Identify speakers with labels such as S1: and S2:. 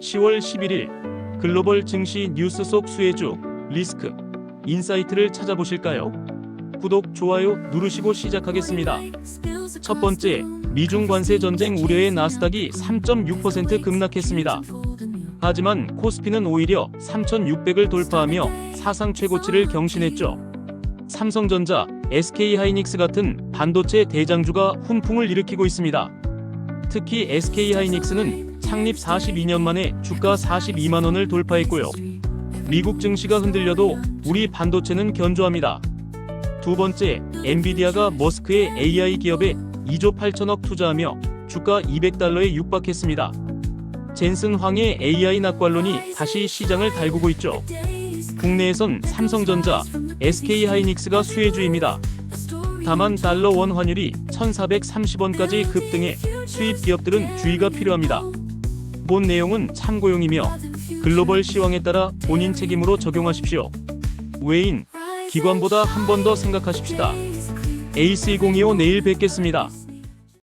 S1: 10월 11일 글로벌 증시 뉴스 속 수혜주 리스크 인사이트를 찾아보실까요? 구독, 좋아요 누르시고 시작하겠습니다. 첫 번째, 미중 관세 전쟁 우려의 나스닥이 3.6% 급락했습니다. 하지만 코스피는 오히려 3,600을 돌파하며 사상 최고치를 경신했죠. 삼성전자, SK하이닉스 같은 반도체 대장주가 훈풍을 일으키고 있습니다. 특히 SK하이닉스는 창립 42년 만에 주가 42만 원을 돌파했고요. 미국 증시가 흔들려도 우리 반도체는 견조합니다. 두 번째, 엔비디아가 머스크의 AI 기업에 2조 8천억 투자하며 주가 200달러에 육박했습니다. 젠슨 황의 AI 낙관론이 다시 시장을 달구고 있죠. 국내에선 삼성전자, SK하이닉스가 수혜주입니다. 다만 달러 원 환율이 1,430원까지 급등해 수입 기업들은 주의가 필요합니다. 본 내용은 참고용이며 글로벌 시황에 따라 본인 책임으로 적용하십시오. 외인, 기관보다 한 번 더 생각하십시다. AC025 내일 뵙겠습니다.